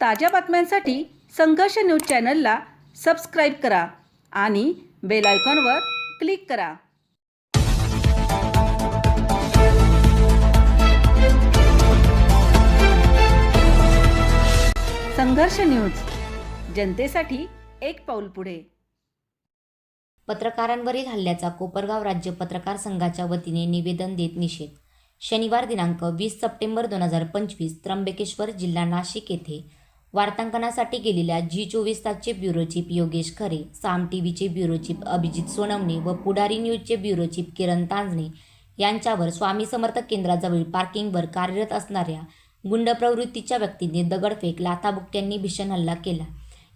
ताज्या बातम्यांसाठी संघर्ष न्यूज चॅनलला सबस्क्राईब करा आणि बेल आयकॉनवर क्लिक करा. संघर्ष न्यूज जनतेसाठी एक पाऊल पुढे. पत्रकारांवरील हल्ल्याचा कोपरगाव राज्य पत्रकार संघाच्या वतीने निवेदन देत निषेध. शनिवार दिनांक वीस सप्टेंबर दोन हजार पंचवीस त्र्यंबकेश्वर जिल्हा नाशिक येथे वार्तांकनासाठी गेलेल्या जी चोवीस तासचे bureau chief Yogesh Khare Saam T व्हीचे bureau chief Abhijit Sonawane व पुढारी न्यूजचे ब्युरो चीफ किरण तांजणे यांच्यावर स्वामी समर्थ केंद्राजवळील पार्किंगवर कार्यरत असणाऱ्या गुंड प्रवृत्तीच्या व्यक्तींनी दगडफेक लाथाबुक्क्यांनी भीषण हल्ला केला.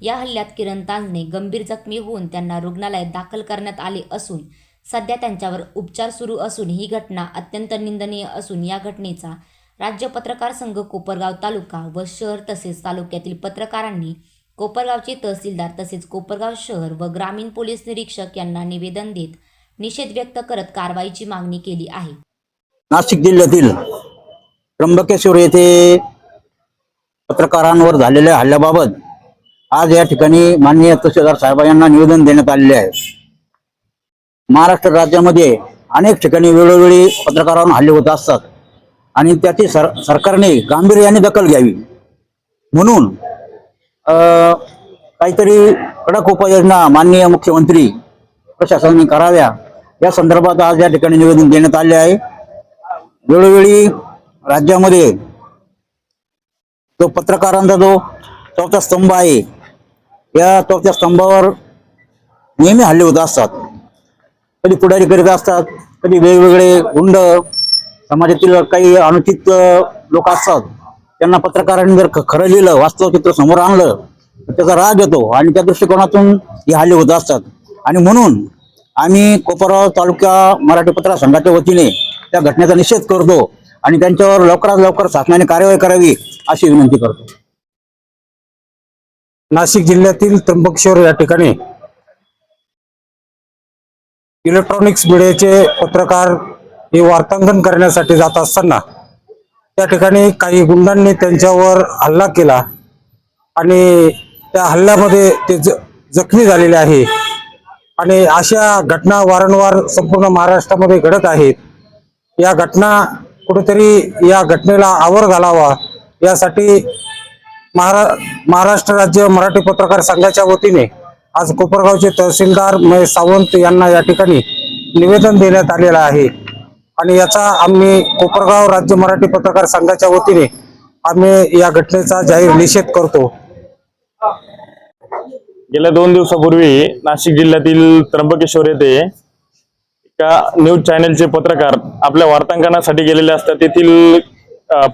या हल्ल्यात किरण तांजणे गंभीर जखमी होऊन त्यांना रुग्णालयात दाखल करण्यात आले असून सध्या त्यांच्यावर उपचार सुरू असून ही घटना अत्यंत निंदनीय असून या घटनेचा राज्य पत्रकार संघ कोपरगाव तालुका व शहर तसेच तालुक्यातील पत्रकारांनी कोपरगावचे तहसीलदार तसेच कोपरगाव शहर व ग्रामीण पोलीस निरीक्षक यांना निवेदन देत निषेध व्यक्त करत कारवाईची मागणी केली आहे. नाशिक जिल्ह्यातील त्र्यंबकेश्वर येथे पत्रकारांवर झालेल्या हल्ल्याबाबत आज या ठिकाणी माननीय तहसीलदार साहेब यांना निवेदन देण्यात आलेले आहे. महाराष्ट्र राज्यामध्ये अनेक ठिकाणी वेळोवेळी पत्रकारांवर हल्ले होत असतात. आणि त्याची सर सरकारने गांभीर्याने दखल घ्यावी. म्हणून अं, काहीतरी कडक उपाययोजना माननीय मुख्यमंत्री प्रशासनाने कराव्या. या संदर्भात आज या ठिकाणी निवेदन देण्यात आले आहे. वेळोवेळी राज्यामध्ये जो पत्रकारांचा जो चौथा स्तंभ आहे या चौथ्या स्तंभावर नेहमी हल्ले होत असतात. कधी पुढारी करीत असतात कधी वेगवेगळे गुंड समाजातील काही अनुचित लोक असतात त्यांना पत्रकारांनी जर खरं लिहिलं वास्तव चित्र समोर आणलं तर त्याचा राग येतो आणि त्या दृष्टिकोनातून हे हल्ले होत असतात. आणि म्हणून आम्ही कोपरगाव तालुका मराठी पत्रकार संघाच्या वतीने त्या घटनेचा निषेध करतो आणि त्यांच्यावर लवकरात लवकर शासनाने कार्यवाही करावी अशी विनंती करतो. नाशिक जिल्ह्यातील त्र्यंबकेश्वर या ठिकाणी इलेक्ट्रॉनिक्स मीडियाचे पत्रकार हे वार्तांकन करण्यासाठी जात असताना त्या ठिकाणी काही गुंडांनी त्यांच्यावर हल्ला केला आणि त्या हल्ल्यामध्ये ते ज जखमी झालेले आहे. आणि अशा घटना वारंवार संपूर्ण महाराष्ट्रामध्ये घडत आहेत. या घटना कुठेतरी या घटनेला आवर घालावा यासाठी महारा महाराष्ट्र राज्य मराठी पत्रकार संघाच्या वतीने आज कोपरगावचे तहसीलदार महेश सावंत यांना या ठिकाणी निवेदन देण्यात आलेलं आहे. आणि याचा आम्ही कोपरगाव राज्य मराठी पत्रकार संघाच्या वतीने आम्ही या घटनेचा जाहीर निषेध करतो. गेल्या दोन दिवसापूर्वी नाशिक जिल्ह्यातील त्र्यंबकेश्वर येथे एका न्यूज चॅनलचे पत्रकार आपल्या वार्तांकनासाठी गेलेले असतात. तेथील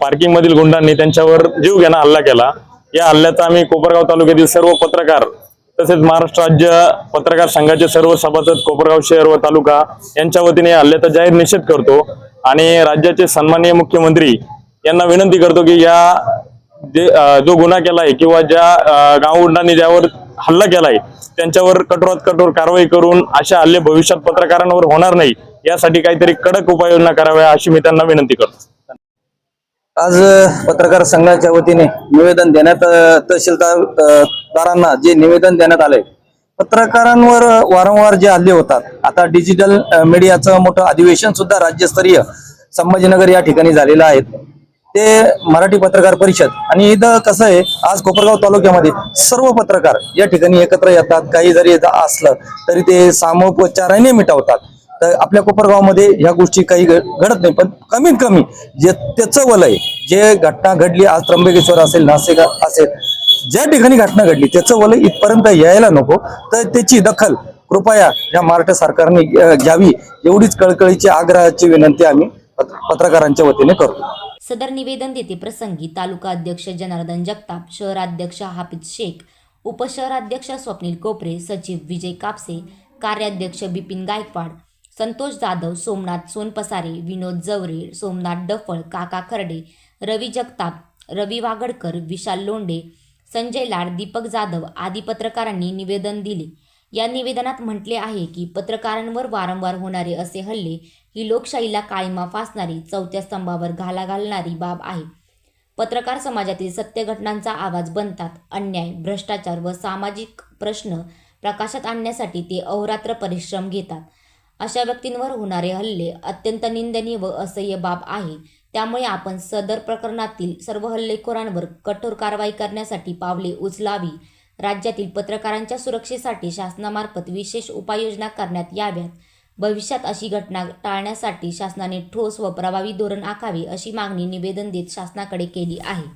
पार्किंग मधील गुंडांनी त्यांच्यावर जीव घेणा हल्ला केला. या हल्ल्याचा आम्ही कोपरगाव तालुक्यातील सर्व पत्रकार तसेच महाराष्ट्र राज्य पत्रकार संघाचे सर्व सभासद कोपरगाव शहर व तालुका यांच्या वतीने हल्ल्याचा जाहीर निषेध करतो आणि राज्याचे सन्माननीय मुख्यमंत्री यांना विनंती करतो की या जे जो गुन्हा केलाय किंवा ज्या गावगुंडांनी ज्यावर हल्ला केलाय त्यांच्यावर कठोरात कठोर कारवाई करून अशा हल्ले भविष्यात पत्रकारांवर होणार नाही यासाठी काहीतरी कडक उपाययोजना कराव्या अशी मी त्यांना विनंती करतो. आज पत्रकार संघाच्या वतीने निवेदन देण्यात तहसीलदार पत्रकारांना जे निवेदन देण्यात आलंय पत्रकारांवर वारंवार जे हल्ले होतात आता डिजिटल मीडियाचं मोठं अधिवेशन सुद्धा राज्यस्तरीय संभाजीनगर या ठिकाणी झालेलं आहे. ते मराठी पत्रकार परिषद आणि इथं कसं आहे आज कोपरगाव तालुक्यामध्ये सर्व पत्रकार या ठिकाणी एकत्र येतात. काही जरी असलं तरी ते सामोपचाराने मिटवतात. तर आपल्या कोपरगावमध्ये ह्या गोष्टी काही घडत नाही. पण कमीत कमी जे त्याचं वलय जे घटना घडली आज त्र्यंबकेश्वर असेल नाशिक असेल ज्या ठिकाणी घटना घडली त्याचं वलय इथपर्यंत यायला नको. तर त्याची दखल कृपया या महाराष्ट्र सरकारने घ्यावी एवढीच कळकळीची आग्रहाची विनंती आम्ही पत्रकारांच्या वतीने करतो. सदर निवेदन देते प्रसंगी तालुका अध्यक्ष जनार्दन जगताप शहराध्यक्ष हाफिज शेख उपशहराध्यक्ष स्वप्नील कोपरे सचिव विजय कापसे कार्याध्यक्ष बिपिन गायकवाड संतोष जाधव सोमनाथ सोनपसारे विनोद जवरे सोमनाथ डफळ काका खर्डे रवी जगताप रवी वागडकर विशाल लोंडे संजय लाड दीपक जाधव आदी पत्रकारांनी निवेदन दिले. या निवेदनात म्हटले आहे की पत्रकारांवर वारंवार होणारे असे हल्ले ही लोकशाहीला काळीमा फासणारी चौथ्या स्तंभावर घाला घालणारी बाब आहे. पत्रकार समाजातील सत्य घटनांचा आवाज बनतात. अन्याय भ्रष्टाचार व सामाजिक प्रश्न प्रकाशात आणण्यासाठी ते अहोरात्र परिश्रम घेतात. अशा व्यक्तींवर होणारे हल्ले अत्यंत निंदनीय व असह्य बाब आहे. त्यामुळे आपण सदर प्रकरणातील सर्व हल्लेखोरांवर कठोर कारवाई करण्यासाठी पावले उचलावी. राज्यातील पत्रकारांच्या सुरक्षेसाठी शासनामार्फत विशेष उपाययोजना करण्यात याव्यात. भविष्यात अशी घटना टाळण्यासाठी शासनाने ठोस व प्रभावी धोरण आखावे अशी मागणी निवेदन देत शासनाकडे केली आहे.